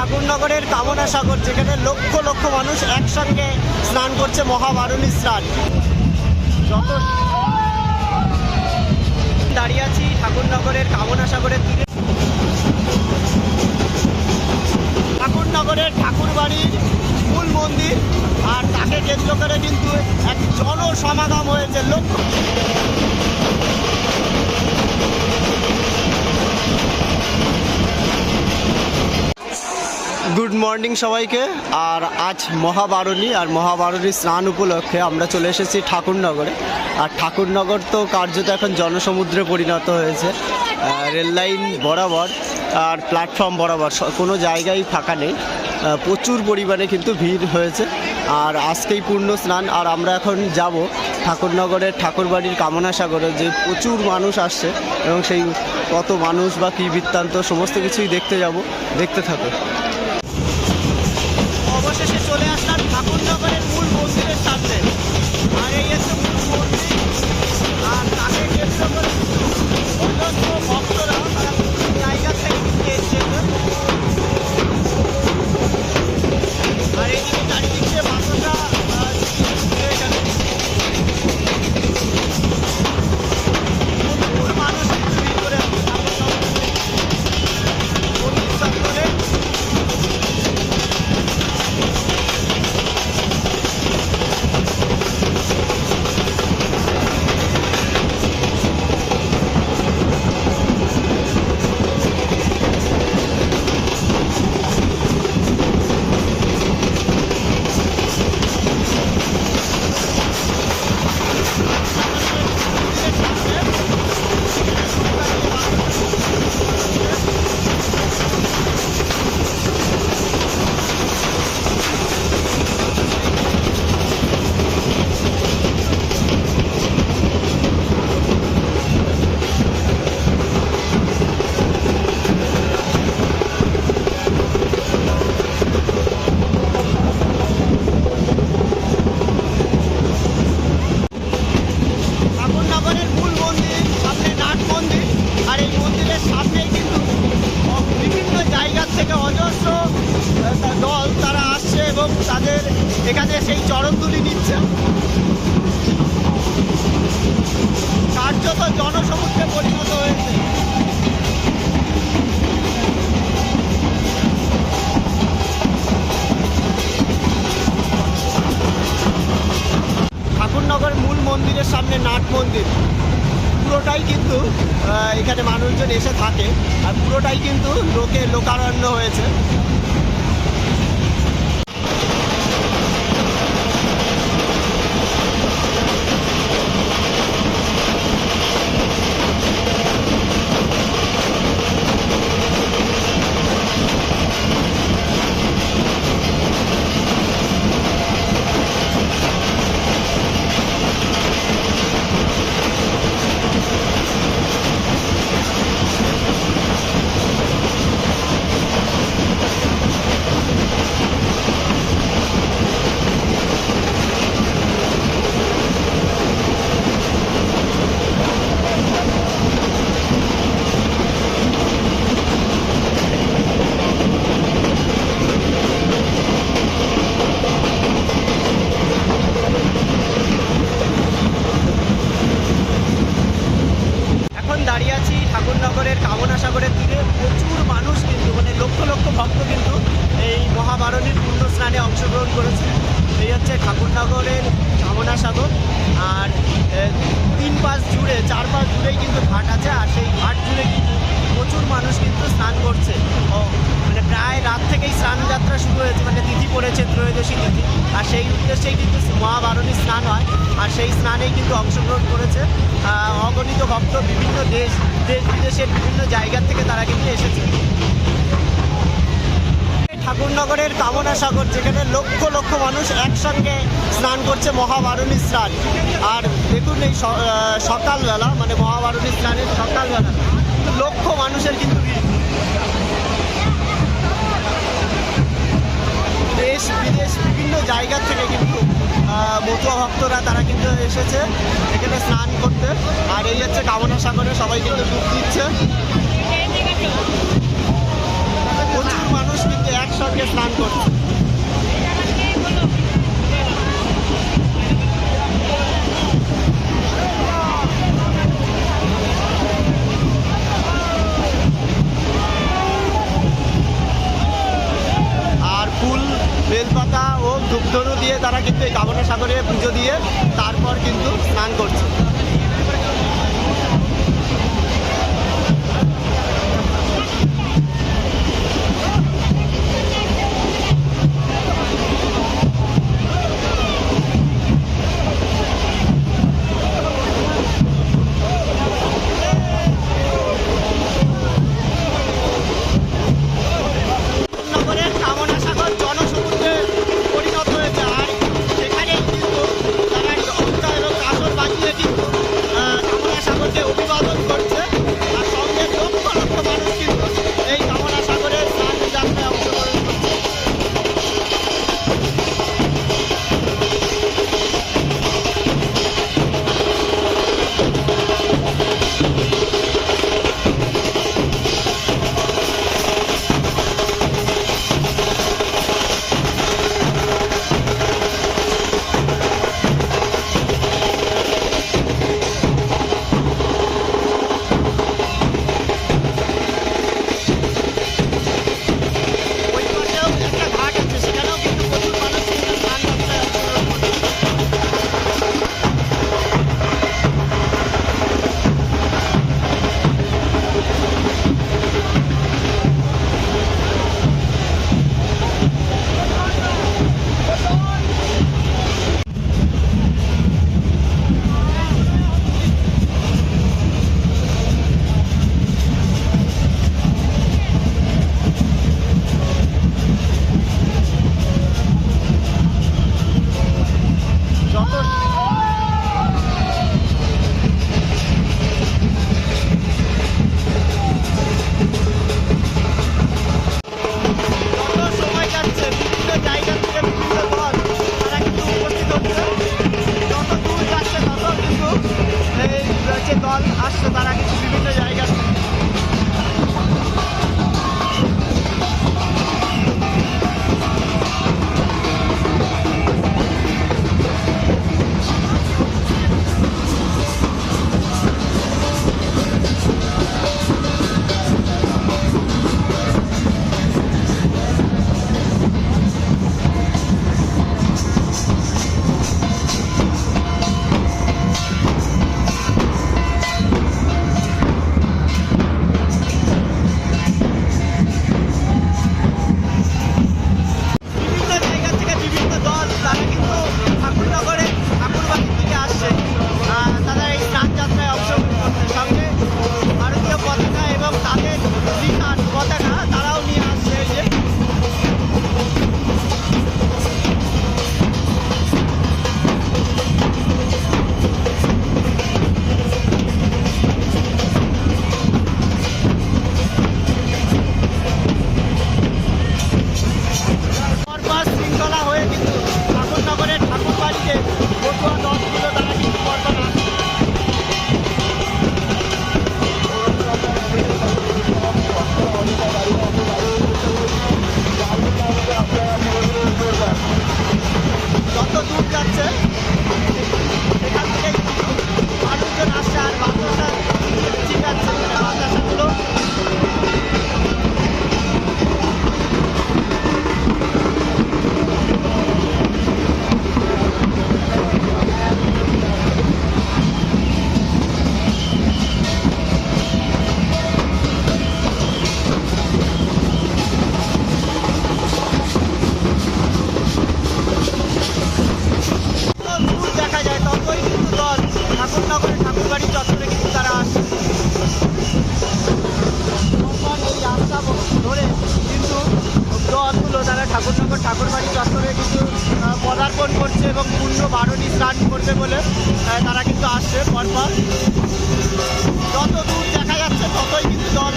ঠাকুরনগরের কামনা সাগর, যেখানে লক্ষ লক্ষ মানুষ একসঙ্গে স্নান করছে মহাবারণী স্নান। যত দাঁড়িয়ে আছি ঠাকুরনগরের কামনা সাগরের তীরে। ঠাকুরনগরের ঠাকুরবাড়ির মূল মন্দির, আর তাকে কেন্দ্র করে কিন্তু এক জনসমাগম হয়েছে। লক্ষ গুড মর্নিং সবাইকে। আর আজ মহাবারণী আর মহাবারণী স্নান উপলক্ষে আমরা চলে এসেছি ঠাকুরনগরে। আর ঠাকুরনগর তো কার্যত এখন জনসমুদ্রে পরিণত হয়েছে। আহ, রেল লাইন বরাবর আর প্ল্যাটফর্ম বরাবর কোনো জায়গায় ফাঁকা নেই। প্রচুর পরিমাণে কিন্তু ভিড় হয়েছে। আর আজকেই পূর্ণ স্নান। আর আমরা এখন যাব ঠাকুরনগরের ঠাকুরবাড়ির কামনা সাগরে যে প্রচুর মানুষ আসছে এবং সেই কত মানুষ বা কী বৃত্তান্ত সমস্ত কিছুই দেখতে যাব। দেখতে থাকো। সামনেই কিন্তু বিভিন্ন জায়গা থেকে অজস্র দল তারা আসছে এবং তাদের এখানে সেই চরণতুলি নিচ্ছে। কার্যত জনসমুদ্রে পরিণত হয়েছে। ঠাকুরনগর মূল মন্দিরের সামনে নাট মন্দির। পুরোটাই কিন্তু এখানে মানুষজন এসে থাকে। আর পুরোটাই কিন্তু লোকে লোকারণ্য হয়েছে। অংশগ্রহণ করেছে। এই হচ্ছে ঠাকুরনগরের কামনা সাগর আর তিন পাশ জুড়ে, চার পাশ জুড়েই কিন্তু ঘাট আছে, আর সেই ঘাট জুড়ে কিন্তু প্রচুর মানুষ কিন্তু স্নান করছে। ও মানে প্রায় রাত থেকেই স্নান যাত্রা শুরু হয়েছে মানে তিথি পড়েছে, ত্রয়োদশী তিথি। আর সেই উদ্দেশ্যেই কিন্তু মহাবারণী স্নান হয়। আর সেই স্নানেই কিন্তু অংশগ্রহণ করেছে। অগণিত ভক্ত বিভিন্ন দেশ দেশ বিদেশের বিভিন্ন জায়গা থেকে তারা কিন্তু এসেছে। ঠাকুরনগরের কামনা সাগর, যেখানে লক্ষ লক্ষ মানুষ একসঙ্গে স্নান করছে মহাবারণী স্নান। আর দেখুন এই সকালবেলা মানে মহাবারণী স্নানের সকালবেলা, লক্ষ মানুষের কিন্তু দেশ, বিদেশ, বিভিন্ন জায়গা থেকে কিন্তু মতুয়া ভক্তরা, তারা কিন্তু এসেছে, এখানে স্নান করতে। আর এই হচ্ছে কামনা সাগরে সবাই কিন্তু ডুব দিচ্ছে। স্নান করছে। আর ফুল, বেলপাতা ও ধূপধনু দিয়ে তারা কিন্তু এই কাবনা সাগরে পুজো দিয়ে তারপর কিন্তু স্নান করছে। ঠাকুরবাড়ি চত্বরে কিছু পদার্পণ করছে এবং পূর্ণ বারণী স্নান করবে বলে তারা কিন্তু আসছে পরপর। যত দূর দেখা যাচ্ছে, ততই কিন্তু জল